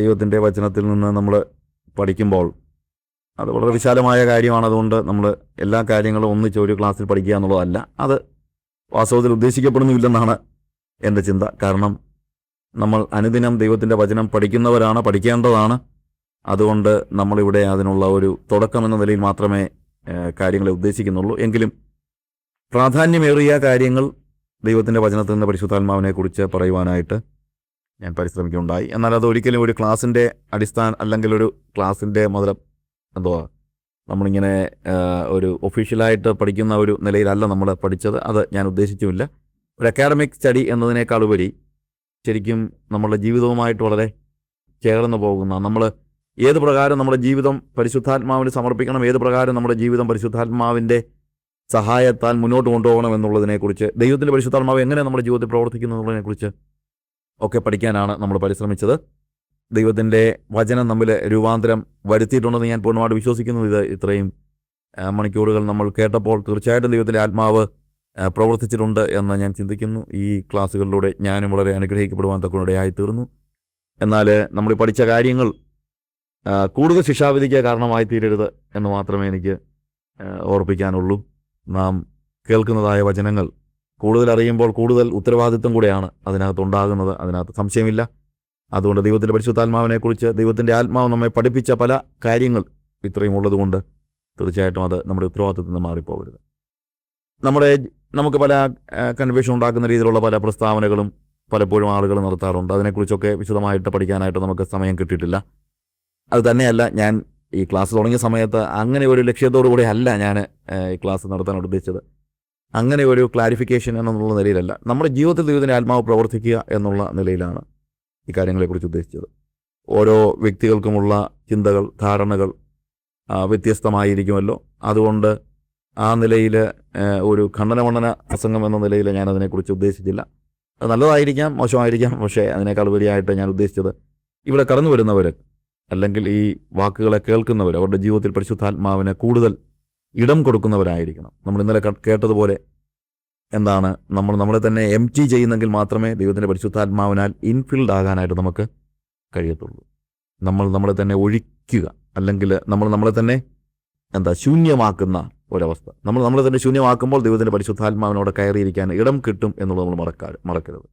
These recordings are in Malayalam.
ദൈവത്തിന്റെ വചനത്തിൽ നിന്ന് നമ്മൾ പഠിക്കുമ്പോൾ അത് വളരെ വിശാലമായ കാര്യമാണ് അതുകൊണ്ട് നമ്മൾ എല്ലാ കാര്യങ്ങളും ഒന്നിച്ച് ഒരു ക്ലാസ്സിൽ പഠിക്കുക എന്നുള്ളതല്ല. അത് വാസ്തവത്തിൽ ഉദ്ദേശിക്കപ്പെടുന്നുമില്ലെന്നാണ് എന്റെ ചിന്ത. കാരണം നമ്മൾ അനുദിനം ദൈവത്തിന്റെ വചനം പഠിക്കുന്നവരാണ് പഠിക്കേണ്ടതാണ്. അതുകൊണ്ട് നമ്മളിവിടെ അതിനുള്ള ഒരു തുടക്കം എന്ന നിലയിൽ മാത്രമേ കാര്യങ്ങളെ ഉദ്ദേശിക്കുന്നുള്ളൂ. എങ്കിലും പ്രാധാന്യമേറിയ കാര്യങ്ങൾ ദൈവത്തിന്റെ വചനത്തിൽ നിന്ന് പരിശുദ്ധാത്മാവിനെക്കുറിച്ച് പറയുവാനായിട്ട് ഞാൻ പരിശ്രമിക്കുകയുണ്ടായി. എന്നാൽ അത് ഒരിക്കലും ഒരു ക്ലാസ്സിന്റെ അടിസ്ഥാന അല്ലെങ്കിൽ ഒരു ക്ലാസ്സിന്റെ മുതൽ എന്തുവാ നമ്മളിങ്ങനെ ഒരു ഒഫീഷ്യലായിട്ട് പഠിക്കുന്ന ഒരു നിലയിലല്ല നമ്മൾ പഠിച്ചത്. അത് ഞാൻ ഉദ്ദേശിച്ചുമില്ല ഒരു അക്കാഡമിക് സ്റ്റഡി എന്നതിനേക്കാൾ ഉപരി ശരിക്കും നമ്മളുടെ ജീവിതവുമായിട്ട് വളരെ ചേർന്ന് പോകുന്ന നമ്മൾ ഏത് പ്രകാരം നമ്മുടെ ജീവിതം പരിശുദ്ധാത്മാവിന് സമർപ്പിക്കണം ഏത് പ്രകാരം നമ്മുടെ ജീവിതം പരിശുദ്ധാത്മാവിന്റെ സഹായത്താൽ മുന്നോട്ട് കൊണ്ടുപോകണം എന്നുള്ളതിനെക്കുറിച്ച് ദൈവത്തിന്റെ പരിശുദ്ധാത്മാവ് എങ്ങനെ നമ്മുടെ ജീവിതത്തിൽ പ്രവർത്തിക്കുന്നു എന്നുള്ളതിനെക്കുറിച്ച് ഒക്കെ പഠിക്കാനാണ് നമ്മൾ പരിശ്രമിച്ചത്. ദൈവത്തിന്റെ വചനം തമ്മിൽ രൂപാന്തരം വരുത്തിയിട്ടുണ്ടെന്ന് ഞാൻ പൂർണമായിട്ട് വിശ്വസിക്കുന്നു. ഇത് ഇത്രയും മണിക്കൂറുകൾ നമ്മൾ കേട്ടപ്പോൾ തീർച്ചയായിട്ടും ദൈവത്തിന്റെ ആത്മാവ് പ്രവർത്തിച്ചിട്ടുണ്ട് എന്ന് ഞാൻ ചിന്തിക്കുന്നു. ഈ ക്ലാസ്സുകളിലൂടെ ഞാനും വളരെ അനുഗ്രഹിക്കപ്പെടുവാൻ തക്കനിടയായി തീർന്നു എന്നാൽ നമ്മൾ പഠിച്ച കാര്യങ്ങൾ കൂടുതൽ ശിക്ഷാവിധിക്ക് കാരണമായി തീരരുത് എന്ന് മാത്രമേ എനിക്ക് ഓർപ്പിക്കാനുള്ളൂ. നാം കേൾക്കുന്നതായ വചനങ്ങൾ കൂടുതൽ അറിയുമ്പോൾ കൂടുതൽ ഉത്തരവാദിത്വം കൂടെയാണ് അതിനകത്ത് ഉണ്ടാകുന്നത്. അതിനകത്ത് സംശയമില്ല. അതുകൊണ്ട് ദൈവത്തിന്റെ പരിശുദ്ധാത്മാവിനെക്കുറിച്ച് ദൈവത്തിന്റെ ആത്മാവ് നമ്മെ പഠിപ്പിച്ച പല കാര്യങ്ങൾ ഇത്രയും ഉള്ളതുകൊണ്ട് തീർച്ചയായിട്ടും അത് നമ്മുടെ ഉത്തരവാദിത്വത്തിൽ നിന്ന് മാറിപ്പോകരുത്. നമ്മുടെ നമുക്ക് പല കൺഫ്യൂഷൻ ഉണ്ടാക്കുന്ന രീതിയിലുള്ള പല പ്രസ്താവനകളും പലപ്പോഴും ആളുകൾ നടത്താറുണ്ട്. അതിനെക്കുറിച്ചൊക്കെ വിശദമായിട്ട് പഠിക്കാനായിട്ട് നമുക്ക് സമയം കിട്ടിയിട്ടില്ല. അത് തന്നെയല്ല ഞാൻ ഈ ക്ലാസ് തുടങ്ങിയ സമയത്ത് അങ്ങനെ ഒരു ലക്ഷ്യത്തോടു കൂടി അല്ല ഞാൻ ഈ ക്ലാസ് നടത്താൻ ഉദ്ദേശിച്ചത്. അങ്ങനെ ഒരു ക്ലാരിഫിക്കേഷൻ എന്നുള്ള നിലയിലല്ല. നമ്മുടെ ജീവിതത്തിൽ ദൈവത്തിന്റെ ആത്മാവ് പ്രവർത്തിക്കുക എന്നുള്ള നിലയിലാണ് ഈ കാര്യങ്ങളെക്കുറിച്ച് ഉദ്ദേശിച്ചത്. ഓരോ വ്യക്തികൾക്കുമുള്ള ചിന്തകൾ ധാരണകൾ വ്യത്യസ്തമായിരിക്കുമല്ലോ. അതുകൊണ്ട് ആ നിലയിൽ ഒരു ഖണ്ഡനമണ്ഡന പ്രസംഗം എന്ന നിലയിൽ ഞാൻ അതിനെക്കുറിച്ച് ഉദ്ദേശിച്ചില്ല. അത് നല്ലതായിരിക്കാം മോശമായിരിക്കാം പക്ഷേ അതിനേക്കാൾ വലിയായിട്ട് ഞാൻ ഉദ്ദേശിച്ചത് ഇവിടെ കടന്നു വരുന്നവർ അല്ലെങ്കിൽ ഈ വാക്കുകളെ കേൾക്കുന്നവർ അവരുടെ ജീവിതത്തിൽ പരിശുദ്ധാത്മാവിനെ കൂടുതൽ ഇടം കൊടുക്കുന്നവരായിരിക്കണം. നമ്മൾ ഇന്നലെ കേട്ടതുപോലെ എന്താണ്? നമ്മൾ നമ്മളെ തന്നെ എം ടി ചെയ്യുന്നെങ്കിൽ മാത്രമേ ദൈവത്തിന്റെ പരിശുദ്ധാത്മാവിനാൽ ഇൻഫിൽഡ് ആകാനായിട്ട് നമുക്ക് കഴിയത്തുള്ളൂ. നമ്മൾ നമ്മളെ തന്നെ ഒഴിക്കുക. അല്ലെങ്കിൽ നമ്മൾ നമ്മളെ തന്നെ എന്താ ശൂന്യമാക്കുന്ന ഒരവസ്ഥ. നമ്മൾ നമ്മളെ തന്നെ ശൂന്യമാക്കുമ്പോൾ ദൈവത്തിന്റെ പരിശുദ്ധാത്മാവിനോട് കയറിയിരിക്കാൻ ഇടം കിട്ടും എന്നുള്ളത് നമ്മൾ മറക്കാ മറക്കരുത്.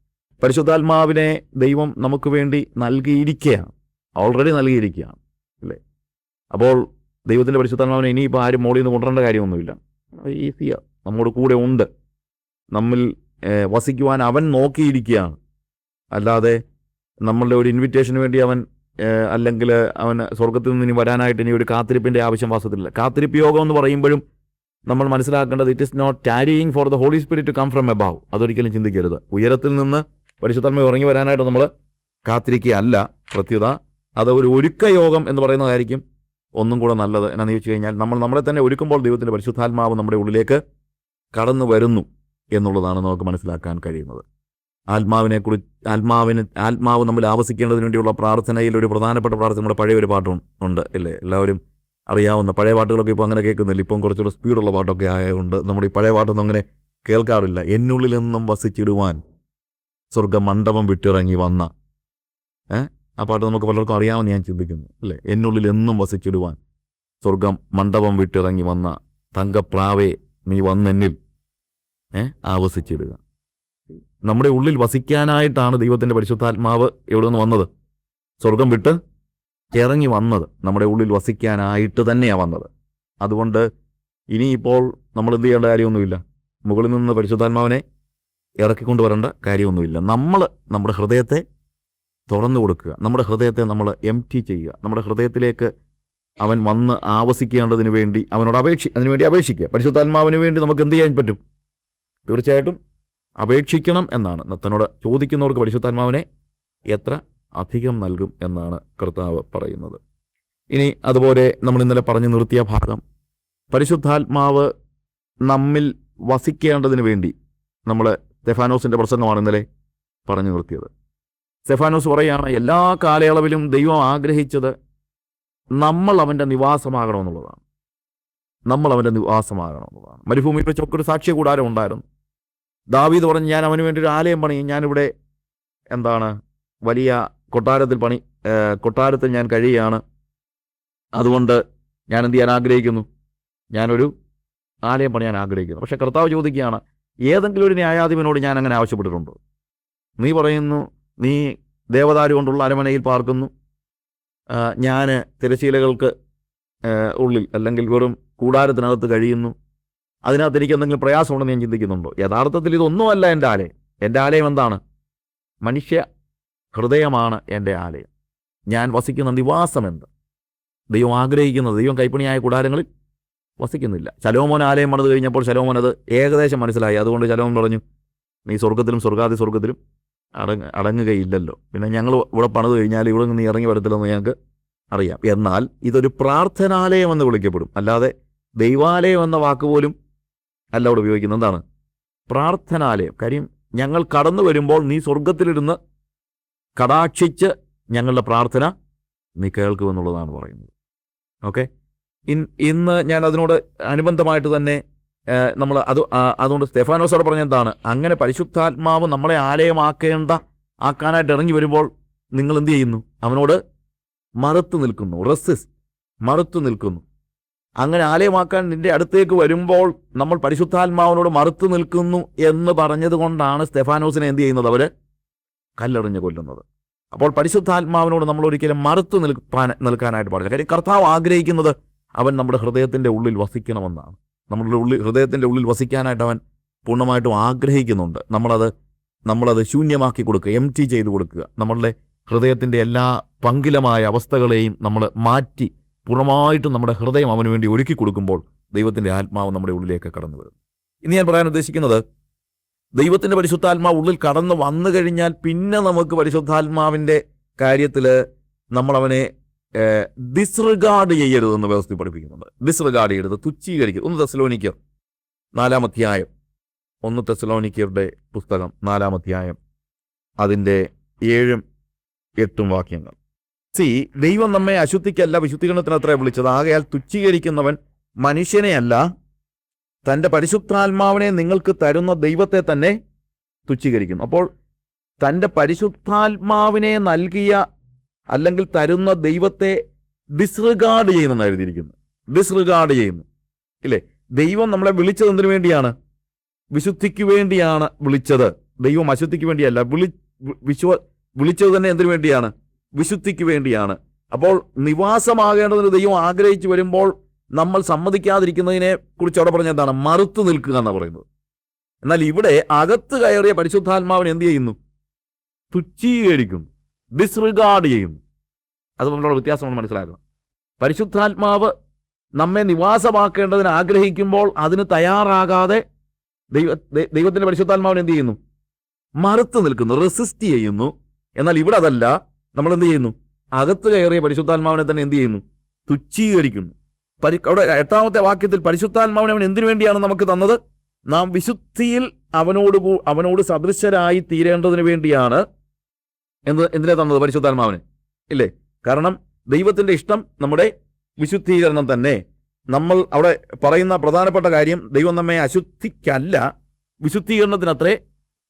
പരിശുദ്ധാത്മാവിനെ ദൈവം നമുക്ക് വേണ്ടി നൽകിയിരിക്കുകയാണ് ഓൾറെഡി നൽകിയിരിക്കുകയാണ് അല്ലേ? അപ്പോൾ ദൈവത്തിന്റെ പരിശുദ്ധാത്മാവിനെ ഇനിയിപ്പോൾ ആരും മോളിൽ നിന്ന് കൊണ്ടുവരേണ്ട കാര്യമൊന്നുമില്ല. ഈസിയാണ് നമ്മുടെ കൂടെ ഉണ്ട്. നമ്മിൽ വസിക്കുവാൻ അവൻ നോക്കിയിരിക്കുകയാണ്. അല്ലാതെ നമ്മളുടെ ഒരു ഇൻവിറ്റേഷന് വേണ്ടി അവൻ അല്ലെങ്കിൽ അവൻ സ്വർഗത്തിൽ നിന്ന് ഇനി വരാനായിട്ട് ഇനി ഒരു കാത്തിരിപ്പിന്റെ ആവശ്യം വാസത്തിലില്ല. കാത്തിരിപ്പ് യോഗം എന്ന് പറയുമ്പോഴും നമ്മൾ മനസ്സിലാക്കേണ്ടത് it is not tarrying for the Holy Spirit to come from above അതൊരിക്കലും ചിന്തിക്കരുത്. ഉയരത്തിൽ നിന്ന് പരിശുദ്ധാത്മ ഉറങ്ങി വരാനായിട്ട് നമ്മൾ കാത്തിരിക്കുകയല്ല. പ്രത്യുത അത് ഒരു ഒരുക്ക യോഗം എന്ന് പറയുന്നതായിരിക്കും ഒന്നും കൂടെ നല്ലത് എന്നാന്ന് ചോദിച്ചു കഴിഞ്ഞാൽ നമ്മൾ നമ്മളെ തന്നെ ഒരുക്കുമ്പോൾ ദൈവത്തിന്റെ പരിശുദ്ധാത്മാവ് നമ്മുടെ ഉള്ളിലേക്ക് കടന്നു വരുന്നു എന്നുള്ളതാണ് നമുക്ക് മനസ്സിലാക്കാൻ കഴിയുന്നത്. ആത്മാവിനെ കുറിച്ച് ആത്മാവിന് ആത്മാവ് നമ്മൾ ആവസിക്കേണ്ടതിന് വേണ്ടിയുള്ള പ്രാർത്ഥനയിൽ ഒരു പ്രധാനപ്പെട്ട പ്രാർത്ഥന നമ്മുടെ പഴയ ഒരു പാട്ടും ഉണ്ട് അല്ലേ എല്ലാവരും അറിയാവുന്ന പഴയ പാട്ടുകളൊക്കെ ഇപ്പോൾ അങ്ങനെ കേൾക്കുന്നില്ല. ഇപ്പം കുറച്ചുകൂടെ സ്പീഡുള്ള പാട്ടൊക്കെ ആയതുകൊണ്ട് നമ്മുടെ ഈ പഴയ പാട്ടൊന്നും അങ്ങനെ കേൾക്കാറില്ല. എന്നുള്ളിൽ നിന്നും വസിച്ചിടുവാൻ സ്വർഗ മണ്ഡപം വിട്ടിറങ്ങി വന്ന ആ പാട്ട് നമുക്ക് പലർക്കും അറിയാമെന്ന് ഞാൻ ചിന്തിക്കുന്നു അല്ലേ? എന്നുള്ളിൽ എന്നും വസിച്ചിടുവാൻ സ്വർഗം മണ്ഡപം വിട്ടിറങ്ങി വന്ന തങ്കപ്രാവേ നീ വന്നെന്നിൽ ഏ ആവസിച്ചിടുക. നമ്മുടെ ഉള്ളിൽ വസിക്കാനായിട്ടാണ് ദൈവത്തിന്റെ പരിശുദ്ധാത്മാവ് എവിടെ നിന്ന് വന്നത്. സ്വർഗം വിട്ട് ഇറങ്ങി വന്നത് നമ്മുടെ ഉള്ളിൽ വസിക്കാനായിട്ട് തന്നെയാണ് വന്നത്. അതുകൊണ്ട് ഇനിയിപ്പോൾ നമ്മൾ എന്ത് ചെയ്യേണ്ട കാര്യമൊന്നുമില്ല. മുകളിൽ നിന്ന് പരിശുദ്ധാത്മാവിനെ ഇറക്കിക്കൊണ്ട് വരേണ്ട കാര്യമൊന്നുമില്ല. നമ്മൾ നമ്മുടെ ഹൃദയത്തെ തുറന്നു കൊടുക്കുക. നമ്മുടെ ഹൃദയത്തെ നമ്മൾ എം ടി ചെയ്യുക. നമ്മുടെ ഹൃദയത്തിലേക്ക് അവൻ വന്ന് ആവസിക്കേണ്ടതിന് വേണ്ടി അവനോട് അപേക്ഷി അതിനു വേണ്ടി അപേക്ഷിക്കുക. പരിശുദ്ധാത്മാവിന് വേണ്ടി നമുക്ക് എന്ത് ചെയ്യാൻ പറ്റും? തീർച്ചയായിട്ടും അപേക്ഷിക്കണം എന്നാണ്. നത്തനോട് ചോദിക്കുന്നവർക്ക് പരിശുദ്ധാത്മാവിനെ എത്ര അധികം നൽകും എന്നാണ് കർത്താവ് പറയുന്നത്. ഇനി അതുപോലെ നമ്മൾ ഇന്നലെ പറഞ്ഞു നിർത്തിയ ഭാഗം പരിശുദ്ധാത്മാവ് നമ്മിൽ വസിക്കേണ്ടതിന് വേണ്ടി നമ്മൾ സ്റ്റെഫാനോസിന്റെ പ്രസംഗമാണ് ഇന്നലെ പറഞ്ഞു നിർത്തിയത്. സ്റ്റെഫാനോസ് പറയുകയാണ് എല്ലാ കാലയളവിലും ദൈവം ആഗ്രഹിച്ചത് നമ്മൾ അവന്റെ നിവാസമാകണമെന്നുള്ളതാണ്. നമ്മൾ അവന്റെ നിവാസമാകണമെന്നുള്ളതാണ്. മരുഭൂമിയിൽ വെച്ചൊക്കെ സാക്ഷ്യ കൂടാരം ഉണ്ടായിരുന്നു. ദാവീദ് പറഞ്ഞ് ഞാൻ അവന് വേണ്ടി ഒരു ആലയം പണിയും. ഞാനിവിടെ എന്താണ് വലിയ കൊട്ടാരത്തിൽ പണി കൊട്ടാരത്തിൽ ഞാൻ കഴിയുകയാണ്. അതുകൊണ്ട് ഞാൻ എന്ത് ചെയ്യാൻ ആഗ്രഹിക്കുന്നു? ഞാനൊരു ആലയം പണിയാൻ ആഗ്രഹിക്കുന്നു. പക്ഷേ കർത്താവ് ചോദിക്കുകയാണ് ഏതെങ്കിലും ഒരു ന്യായാധിപനോട് ഞാൻ അങ്ങനെ ആവശ്യപ്പെട്ടിട്ടുണ്ടോ? നീ പറയുന്നു നീ ദേവദാരു കൊണ്ടുള്ള അരമനയിൽ പാർക്കുന്നു. ഞാൻ തിരശീലകൾക്ക് ഉള്ളിൽ അല്ലെങ്കിൽ വെറും കൂടാരത്തിനകത്ത് കഴിയുന്നു. അതിനകത്ത് എനിക്ക് എന്തെങ്കിലും പ്രയാസമുണ്ടെന്ന് ഞാൻ ചിന്തിക്കുന്നുണ്ടോ? യഥാർത്ഥത്തിൽ ഇതൊന്നുമല്ല എന്റെ ആലയം. എന്റെ ആലയം എന്താണ്? മനുഷ്യ ഹൃദയമാണ് എന്റെ ആലയം. ഞാൻ വസിക്കുന്ന നിവാസം എന്ത്? ദൈവം ആഗ്രഹിക്കുന്നത് ദൈവം കൈപ്പണിയായ കൂടാരങ്ങളിൽ വസിക്കുന്നില്ല. ശലോമോൻ ആലയം പണിത് കഴിഞ്ഞപ്പോൾ ശലോമോൻ അത് ഏകദേശം മനസ്സിലായി. അതുകൊണ്ട് ശലോമോൻ പറഞ്ഞു നീ സ്വർഗത്തിലും സ്വർഗാതി സ്വർഗത്തിലും അടങ്ങ അടങ്ങുകയില്ലല്ലോ. പിന്നെ ഞങ്ങൾ ഇവിടെ പണിത് കഴിഞ്ഞാൽ ഇവിടെ നിന്ന് ഇറങ്ങി വരത്തില്ലെന്ന് ഞങ്ങൾക്ക് അറിയാം. എന്നാൽ ഇതൊരു പ്രാർത്ഥനാലയം എന്ന് വിളിക്കപ്പെടും. അല്ലാതെ ദൈവാലയം എന്ന വാക്ക് പോലും അല്ല അവിടെ ഉപയോഗിക്കുന്നത്. എന്താണ്? പ്രാർത്ഥനാലയം. കാര്യം ഞങ്ങൾ കടന്നു വരുമ്പോൾ നീ സ്വർഗത്തിലിരുന്ന് കടാക്ഷിച്ച് ഞങ്ങളുടെ പ്രാർത്ഥന നീ കേൾക്കുമെന്നുള്ളതാണ് പറയുന്നത്. ഓക്കെ? ഇൻ ഇന്ന് ഞാൻ അതിനോട് അനുബന്ധമായിട്ട് തന്നെ നമ്മൾ അത് അതുകൊണ്ട് സ്റ്റെഫാനോസോട് പറഞ്ഞ എന്താണ്? അങ്ങനെ പരിശുദ്ധാത്മാവ് നമ്മളെ ആലയമാക്കേണ്ട ആക്കാനായിട്ട് ഇറങ്ങി വരുമ്പോൾ നിങ്ങൾ എന്ത് ചെയ്യുന്നു? അവനോട് മറുത്തു നിൽക്കുന്നു റെസിസ് മറുത്തു നിൽക്കുന്നു. അങ്ങനെ ആലയമാക്കാൻ നിന്റെ അടുത്തേക്ക് വരുമ്പോൾ നമ്മൾ പരിശുദ്ധാത്മാവിനോട് മറുത്തു നിൽക്കുന്നു എന്ന് പറഞ്ഞതുകൊണ്ടാണ് സ്റ്റെഫാനോസിനെ എന്ത് ചെയ്യുന്നത്? അവർ കല്ലെറിഞ്ഞ് കൊല്ലുന്നത്. അപ്പോൾ പരിശുദ്ധാത്മാവിനോട് നമ്മൾ ഒരിക്കലും മറുത്തു നിൽക്കാൻ നിൽക്കാനായിട്ട് പാടില്ല. കാര്യം കർത്താവ് ആഗ്രഹിക്കുന്നത് അവൻ നമ്മുടെ ഹൃദയത്തിന്റെ ഉള്ളിൽ വസിക്കണമെന്നാണ്. നമ്മുടെ ഉള്ളിൽ ഹൃദയത്തിന്റെ ഉള്ളിൽ വസിക്കാനായിട്ട് അവൻ പൂർണമായിട്ടും ആഗ്രഹിക്കുന്നുണ്ട്. നമ്മളത് നമ്മളത് ശൂന്യമാക്കി കൊടുക്കുക എം ടി ചെയ്ത് കൊടുക്കുക. നമ്മളുടെ ഹൃദയത്തിന്റെ എല്ലാ പങ്കിലമായ അവസ്ഥകളെയും നമ്മൾ മാറ്റി പൂർണമായിട്ടും നമ്മുടെ ഹൃദയം അവന് വേണ്ടി ഒരുക്കി കൊടുക്കുമ്പോൾ ദൈവത്തിന്റെ ആത്മാവ് നമ്മുടെ ഉള്ളിലേക്ക് കടന്നു വരും. ഇനി ഞാൻ പറയാൻ ഉദ്ദേശിക്കുന്നത് ദൈവത്തിന്റെ പരിശുദ്ധാത്മാവ് ഉള്ളിൽ കടന്നു വന്നു കഴിഞ്ഞാൽ പിന്നെ നമുക്ക് പരിശുദ്ധാത്മാവിന്റെ കാര്യത്തിൽ നമ്മളവനെ ഡിസ്റിഗാർഡ് ചെയ്യരുതെന്ന് വ്യവസ്ഥ പഠിപ്പിക്കുന്നുണ്ട്. ഡിസ്റിഗാർഡ് ചെയ്യരുത് തുച്ഛീകരിക്കരുത്. ഒന്ന് തെസലോനിക്കർ നാലാം അധ്യായം. ഒന്ന് തെസലോനിക്കരുടെ പുസ്തകം നാലാം അധ്യായം. അതിന്റെ ഏഴും എട്ടും വാക്യങ്ങൾ. സി ദൈവം നമ്മെ അശുദ്ധിക്കല്ല വിശുദ്ധീകരണത്തിനത്ര വിളിച്ചത്. ആകയാൽ തുച്ഛീകരിക്കുന്നവൻ മനുഷ്യനെയല്ല. തന്റെ പരിശുദ്ധാത്മാവിനെ നിങ്ങൾക്ക് തരുന്ന ദൈവത്തെ തന്നെ തുച്ഛീകരിക്കുന്നു. അപ്പോൾ തന്റെ പരിശുദ്ധാത്മാവിനെ നൽകിയ അല്ലെങ്കിൽ തരുന്ന ദൈവത്തെ ഡിസ്റിഗാർഡ് ചെയ്യുന്നെന്ന് എഴുതിയിരിക്കുന്നു ഡിസ്റിഗാർഡ് ചെയ്യുന്നു. ഇല്ലേ? ദൈവം നമ്മളെ വിളിച്ചത് എന്തിനു വേണ്ടിയാണ്? വിശുദ്ധിക്ക് വേണ്ടിയാണ് വിളിച്ചത്. ദൈവം അശുദ്ധിക്ക് വേണ്ടിയല്ല വിളി വിശ്വ വിളിച്ചത് തന്നെ എന്തിനു വേണ്ടിയാണ്? വിശുദ്ധിക്ക് വേണ്ടിയാണ്. അപ്പോൾ നിവാസമാകേണ്ടതിന് ദൈവം ആഗ്രഹിച്ചു വരുമ്പോൾ നമ്മൾ സമ്മതിക്കാതിരിക്കുന്നതിനെ കുറിച്ച് അവിടെ പറഞ്ഞ എന്താണ്? മറുത്തു നിൽക്കുക എന്നാണ് പറയുന്നത്. എന്നാൽ ഇവിടെ അകത്ത് കയറിയ പരിശുദ്ധാത്മാവിനെ എന്ത് ചെയ്യുന്നു? തുച്ഛീകരിക്കുന്നു. ഡിസ്റിഗാർഡ് ചെയ്യുന്നു അത് നമ്മളുടെ വ്യത്യാസം നമ്മൾ മനസ്സിലാക്കണം. പരിശുദ്ധാത്മാവ് നമ്മെ നിവാസമാക്കേണ്ടതിന് ആഗ്രഹിക്കുമ്പോൾ അതിന് തയ്യാറാകാതെ ദൈവ ദൈവത്തിന്റെ പരിശുദ്ധാത്മാവിനെ എന്ത് ചെയ്യുന്നു? മറുത്തു നിൽക്കുന്നു റെസിസ്റ്റ് ചെയ്യുന്നു. എന്നാൽ ഇവിടെ അതല്ല നമ്മൾ എന്ത് ചെയ്യുന്നു? അകത്ത് കയറിയ പരിശുദ്ധാത്മാവിനെ തന്നെ എന്ത് ചെയ്യുന്നു? തുച്ഛീകരിക്കുന്നു. പരി അവിടെ എട്ടാമത്തെ വാക്യത്തിൽ പരിശുദ്ധാത്മാവിനെ അവൻ എന്തിനു വേണ്ടിയാണ് നമുക്ക് തന്നത്? നാം വിശുദ്ധിയിൽ അവനോട് അവനോട് സദൃശരായി തീരേണ്ടതിന് വേണ്ടിയാണ് എന്ത് എന്തിനാ തന്നത് പരിശുദ്ധാത്മാവിന്? ഇല്ലേ? കാരണം ദൈവത്തിന്റെ ഇഷ്ടം നമ്മുടെ വിശുദ്ധീകരണം തന്നെ. നമ്മൾ അവിടെ പറയുന്ന പ്രധാനപ്പെട്ട കാര്യം ദൈവം നമ്മെ അശുദ്ധിക്കല്ല വിശുദ്ധീകരണത്തിനത്രേ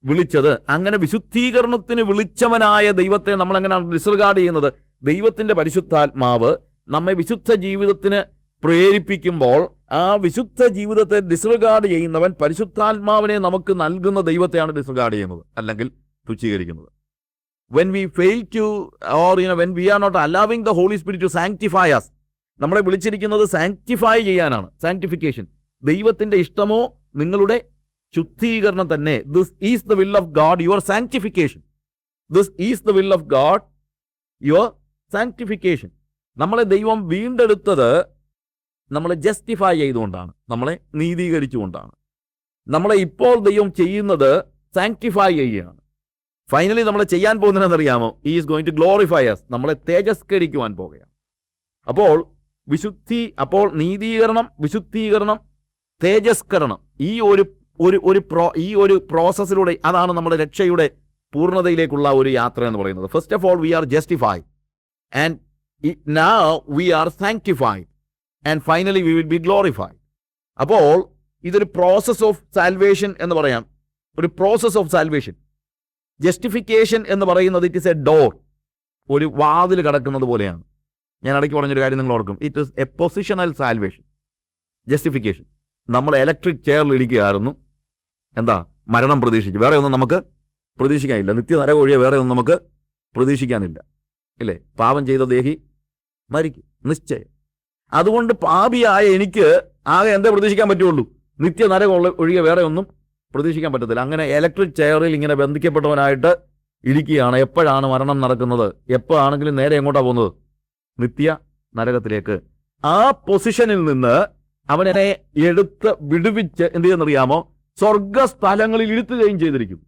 വിളിച്ചത്. അങ്ങനെ വിശുദ്ധീകരണത്തിന് വിളിച്ചവനായ ദൈവത്തെ നമ്മൾ എങ്ങനെയാണ് ഡിസ്റിഗാർഡ് ചെയ്യുന്നത്? ദൈവത്തിന്റെ പരിശുദ്ധാത്മാവ് നമ്മെ വിശുദ്ധ ജീവിതത്തിന് പ്രേരിപ്പിക്കുമ്പോൾ ആ വിശുദ്ധ ജീവിതത്തെ ഡിസ്റിഗാർഡ് ചെയ്യുന്നവൻ പരിശുദ്ധാത്മാവിനെ നമുക്ക് നൽകുന്ന ദൈവത്തെയാണ് ഡിസ്റിഗാർഡ് ചെയ്യുന്നത് അല്ലെങ്കിൽ തുച്ഛീകരിക്കുന്നത്. When we fail to or you when we are not allowing the Holy Spirit to sanctify us നമ്മളെ വിളിച്ചിരിക്കുന്നത് സാങ്ക്ടിഫൈ ചെയ്യാനാണ് സാങ്ക്ടിഫിക്കേഷൻ ദൈവത്തിന്റെ ഇഷ്ടമോ നിങ്ങളുടെ ശുദ്ധീകരണം തന്നെ. This is the will of God your sanctification this is the will of God your sanctification നമ്മളെ ദൈവം വീണ്ടെടുത്തത് നമ്മളെ ജസ്റ്റിഫൈ ചെയ്തുകൊണ്ടാണ് നമ്മളെ നീതീകരിച്ചുകൊണ്ടാണ്. നമ്മളെ ഇപ്പോൾ ദൈവം ചെയ്യുന്നത് സാങ്ക്ടിഫൈ ചെയ്യുകയാണ്. ഫൈനലി നമ്മൾ ചെയ്യാൻ പോകുന്നതെന്നറിയാമോ he is going to glorify us നമ്മളെ തേജസ്കരിക്കുവാൻ പോകുകയാണ്. അപ്പോൾ വിശുദ്ധി അപ്പോൾ നീതീകരണം വിശുദ്ധീകരണം തേജസ്കരണം ഈ ഒരു ഒരു ഒരു പ്രോ ഈ ഒരു പ്രോസസ്സിലൂടെ അതാണ് നമ്മുടെ രക്ഷയുടെ പൂർണതയിലേക്കുള്ള ഒരു യാത്ര എന്ന് പറയുന്നത്. First of all we are justified and now we are sanctified and finally we will be glorified അപ്പോൾ ഇതൊരു പ്രോസസ് ഓഫ് സാൽവേഷൻ എന്ന് പറയാം. ഒരു പ്രോസസ് ഓഫ് സാൽവേഷൻ ജസ്റ്റിഫിക്കേഷൻ എന്ന് പറയുന്നത് ഇറ്റ് ഇസ് എ ഡോർ ഒരു വാതിൽ കടക്കുന്നത് പോലെയാണ്. ഞാൻ ഇടയ്ക്ക് പറഞ്ഞൊരു കാര്യം നിങ്ങൾ ഓർക്കും. It is a positional salvation justification നമ്മൾ ഇലക്ട്രിക് ചെയറിൽ ഇരിക്കുകയായിരുന്നു. എന്താ? മരണം പ്രതീക്ഷിച്ചു. വേറെ ഒന്നും നമുക്ക് പ്രതീക്ഷിക്കാനില്ല. നിത്യനര ഒഴിയെ വേറെ ഒന്നും നമുക്ക് പ്രതീക്ഷിക്കാനില്ല. ഇല്ലേ? പാപം ചെയ്ത ദേഹി മരിക്കും. നിശ്ചയം. അതുകൊണ്ട് പാപിയായ എനിക്ക് ആകെ എന്തേ പ്രതീക്ഷിക്കാൻ പറ്റുള്ളൂ? ഉള്ള ഒഴികെ വേറെ ഒന്നും പ്രതീക്ഷിക്കാൻ പറ്റത്തില്ല. അങ്ങനെ ഇലക്ട്രിക് ചെയറിൽ ഇങ്ങനെ ബന്ധിക്കപ്പെട്ടവനായിട്ട് ഇരിക്കുകയാണ്. എപ്പോഴാണ് മരണം നടക്കുന്നത്? എപ്പോഴാണെങ്കിലും നേരെ എങ്ങോട്ടാണ് പോകുന്നത്? നിത്യ നരകത്തിലേക്ക്. ആ പൊസിഷനിൽ നിന്ന് അവനെ എടുത്ത് വിടുവിച്ച് എന്ത് ചെയ്യുന്നറിയാമോ സ്വർഗ സ്ഥലങ്ങളിൽ ഇരുത്തുകയും ചെയ്തിരിക്കും.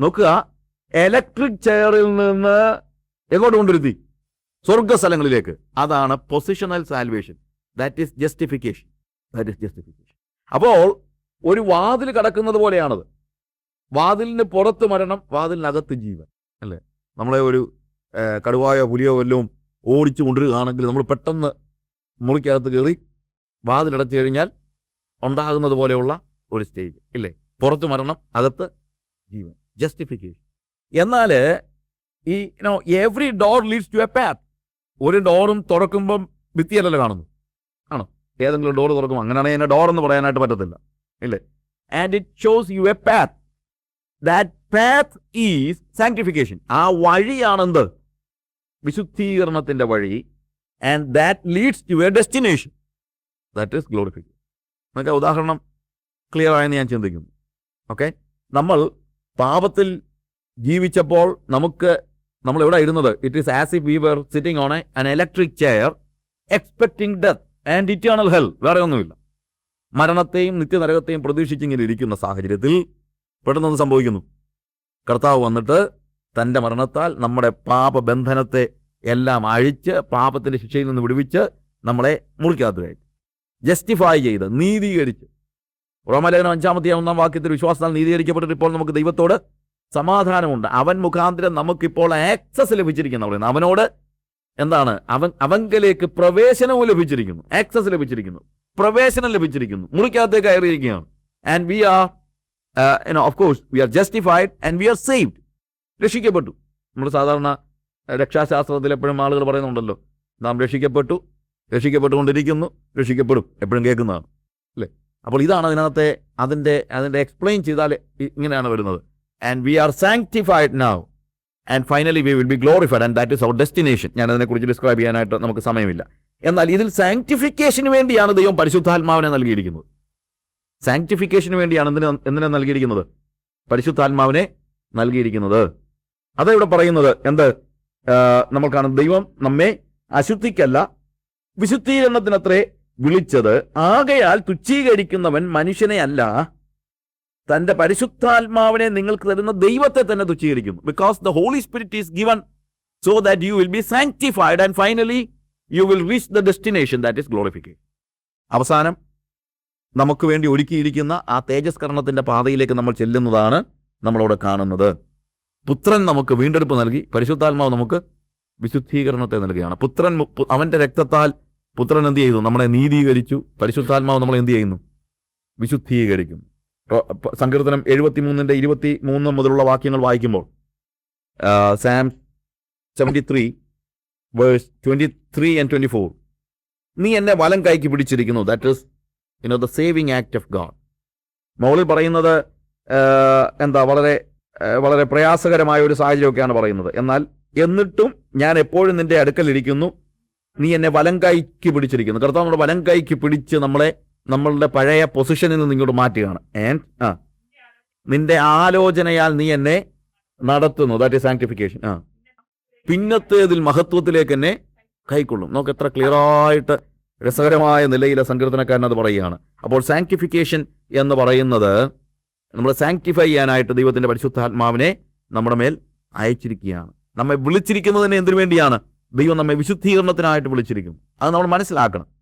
നോക്കുക. ഇലക്ട്രിക് ചെയറിൽ നിന്ന് എങ്ങോട്ട് കൊണ്ടിരുത്തി സ്വർഗ സ്ഥലങ്ങളിലേക്ക് അതാണ് positional salvation that is justification that is justification അപ്പോൾ ഒരു വാതിൽ കടക്കുന്നത് പോലെയാണത്. വാതിലിന് പുറത്ത് മരണം വാതിലിനകത്ത് ജീവൻ. അല്ലേ? നമ്മളെ ഒരു കടുവായോ പുലിയോ വല്ലതും ഓടിച്ചു കൊണ്ടുവരികയാണെങ്കിൽ നമ്മൾ പെട്ടെന്ന് മുറിക്കകത്ത് കയറി വാതിലടച്ചു കഴിഞ്ഞാൽ ഉണ്ടാകുന്നത് പോലെയുള്ള ഒരു സ്റ്റേജ് ഇല്ലേ? പുറത്ത് മരണം അകത്ത് ജീവൻ. ജസ്റ്റിഫിക്കേഷൻ എന്നാൽ ഈ no every door leads to a path ഒരു ഡോറും തുറക്കുമ്പം ഭിത്തിയല്ലല്ലോ കാണുന്നു ആണോ? ഏതെങ്കിലും ഡോർ തുറക്കും അങ്ങനെയാണെങ്കിൽ എന്നെ ഡോർ എന്ന് പറയാനായിട്ട് പറ്റത്തില്ല. ഇല്ലേ? And it shows you a path that path is sanctification ആ വഴിയാണെന്ത്? വിശുദ്ധീകരണത്തിന്റെ വഴി. And that leads to a destination that is glorification എന്നൊക്കെ ഉദാഹരണം ക്ലിയർ ആയെന്ന് ഞാൻ ചിന്തിക്കുന്നു. ഓക്കെ നമ്മൾ പാപത്തിൽ ജീവിച്ചപ്പോൾ നമുക്ക് നമ്മൾ എവിടെ ഇരുന്നത്? It is as if we were sitting on a an electric chair expecting death and eternal hell വേറെ ഒന്നുമില്ല. മരണത്തെയും നിത്യനരകത്തെയും പ്രതീക്ഷിച്ചിങ്ങനെ ഇരിക്കുന്ന സാഹചര്യത്തിൽ പെട്ടെന്ന് സംഭവിക്കുന്നു. കർത്താവ് വന്നിട്ട് തന്റെ മരണത്താൽ നമ്മുടെ പാപബന്ധനത്തെ എല്ലാം അഴിച്ച് പാപത്തിന്റെ ശിക്ഷയിൽ നിന്ന് വിടുവിച്ച് നമ്മളെ മുറിക്കാത്തതായിട്ട് ജസ്റ്റിഫൈ ചെയ്ത് നീതീകരിച്ച്. റോമലേഖനം അഞ്ചാമത്തെ ഒന്നാം വാക്യത്തിൽ വിശ്വാസത്താൽ നീതീകരിക്കപ്പെട്ടിട്ട് ഇപ്പോൾ നമുക്ക് ദൈവത്തോട് സമാധാനമുണ്ട്. അവൻ മുഖാന്തരം നമുക്കിപ്പോൾ ആക്സസ് ലഭിച്ചിരിക്കുന്നു പറയുന്നത് അവനോട് എന്താണ്? അവൻ അവങ്കലേക്ക് പ്രവേശനവും ലഭിച്ചിരിക്കുന്നു. ആക്സസ് ലഭിച്ചിരിക്കുന്നു. പ്രവേശനം ലഭിച്ചിരിക്കുന്നു. മുറിക്കകത്തേക്ക് കയറിയിരിക്കുകയാണ്. And we are of course we are justified and we are saved രക്ഷിക്കപ്പെട്ടു. നമ്മൾ സാധാരണ രക്ഷാശാസ്ത്രത്തിൽ എപ്പോഴും ആളുകൾ പറയുന്നുണ്ടല്ലോ. നാം രക്ഷിക്കപ്പെട്ടു രക്ഷിക്കപ്പെട്ടുകൊണ്ടിരിക്കുന്നു രക്ഷിക്കപ്പെടും. എപ്പോഴും കേൾക്കുന്നതാണ്. അല്ലേ? അപ്പോൾ ഇതാണ് അതിനകത്തെ അതിന്റെ അതിന്റെ എക്സ്പ്ലെയിൻ ചെയ്താൽ ഇങ്ങനെയാണ് വരുന്നത്. And we are sanctified now and finally we will be glorified and that is our destination ഞാൻ അതിനെക്കുറിച്ച് ഡിസ്ക്രൈബ് ചെയ്യാനായിട്ട് നമുക്ക് സമയമില്ല. എന്നാൽ ഇതിൽ സാങ്ക്ടിഫിക്കേഷന് വേണ്ടിയാണ് ദൈവം പരിശുദ്ധാത്മാവിനെ നൽകിയിരിക്കുന്നത്. സാങ്ക്ടിഫിക്കേഷന് വേണ്ടിയാണ് എന്തിനെ എന്തിനാ നൽകിയിരിക്കുന്നത്? പരിശുദ്ധാത്മാവിനെ നൽകിയിരിക്കുന്നത്. അതാ ഇവിടെ പറയുന്നത് എന്ത്? നമ്മൾ കാണും ദൈവം നമ്മെ അശുദ്ധിക്കല്ല വിശുദ്ധീകരണത്തിനത്രേ വിളിച്ചത്. ആകയാൽ തുച്ഛീകരിക്കുന്നവൻ മനുഷ്യനെ അല്ല തന്റെ പരിശുദ്ധാത്മാവിനെ നിങ്ങൾക്ക് തരുന്ന ദൈവത്തെ തന്നെ തുച്ഛീകരിക്കുന്നു. Because the Holy Spirit is given so that you will be sanctified and finally you will reach the destination that is glorification അവസാനം നമുക്ക് വേണ്ടി ഒരുക്കിയിരിക്കുന്ന ആ തേജസ്കരണത്തിന്റെ പാതയിലേക്ക് നമ്മൾ ചെല്ലുന്നതാണ് നമ്മളവിടെ കാണുന്നത്. പുത്രൻ നമുക്ക് വീണ്ടെടുപ്പ് നൽകി പരിശുദ്ധാത്മാവ് നമുക്ക് വിശുദ്ധീകരണത്തെ നൽകുകയാണ്. പുത്രൻ അവന്റെ രക്തത്താൽ പുത്രൻ എന്ത് ചെയ്തു നമ്മളെ നീതീകരിച്ചു. പരിശുദ്ധാത്മാവ് നമ്മളെ എന്ത് ചെയ്യുന്നു? വിശുദ്ധീകരിക്കും. സങ്കീർത്തനം എഴുപത്തി എഴുപത്തിമൂന്നിന്റെ ഇരുപത്തി മൂന്ന് മുതലുള്ള വാക്യങ്ങൾ വായിക്കുമ്പോൾ psalm seventy three verse twenty three and twenty four നീ എന്നെ വലം കൈക്ക് പിടിച്ചിരിക്കുന്നു. That is you know the saving act of God മോളിൽ പറയുന്നത് എന്താ വളരെ വളരെ പ്രയാസകരമായ ഒരു സാഹചര്യമൊക്കെയാണ് പറയുന്നത്. എന്നാൽ എന്നിട്ടും ഞാൻ എപ്പോഴും നിന്റെ അടുക്കലിരിക്കുന്നു നീ എന്നെ വലം കൈക്ക് പിടിച്ചിരിക്കുന്നു. കർത്താവ് നമ്മുടെ വലം കൈക്ക് പിടിച്ച് നമ്മളെ നമ്മളുടെ പഴയ പൊസിഷനിൽ നിന്ന് ഇങ്ങോട്ട് മാറ്റുകയാണ്. ആൻഡ് ആ നിന്റെ ആലോചനയാൽ നീ എന്നെ നടത്തുന്നു. ദാറ്റ് ഈസ് സാങ്ക്ടിഫിക്കേഷൻ ആ. പിന്നത്തേതിൽ മഹത്വത്തിലേക്ക് എന്നെ കൈക്കൊള്ളും. നമുക്ക് എത്ര ക്ലിയർ ആയിട്ട് രസകരമായ നിലയിലെ സങ്കീർത്തനക്കാരൻ അത് പറയുകയാണ്. അപ്പോൾ സാങ്ക്ടിഫിക്കേഷൻ എന്ന് പറയുന്നത് നമ്മൾ സാങ്ക്ടിഫൈ ചെയ്യാനായിട്ട് ദൈവത്തിന്റെ പരിശുദ്ധാത്മാവിനെ നമ്മുടെ മേൽ അയച്ചിരിക്കുകയാണ്. നമ്മെ വിളിച്ചിരിക്കുന്നതിന് എന്തിനു വേണ്ടിയാണ്? ദൈവം നമ്മെ വിശുദ്ധീകരണത്തിനായിട്ട് വിളിച്ചിരിക്കും അത് നമ്മൾ മനസ്സിലാക്കണം.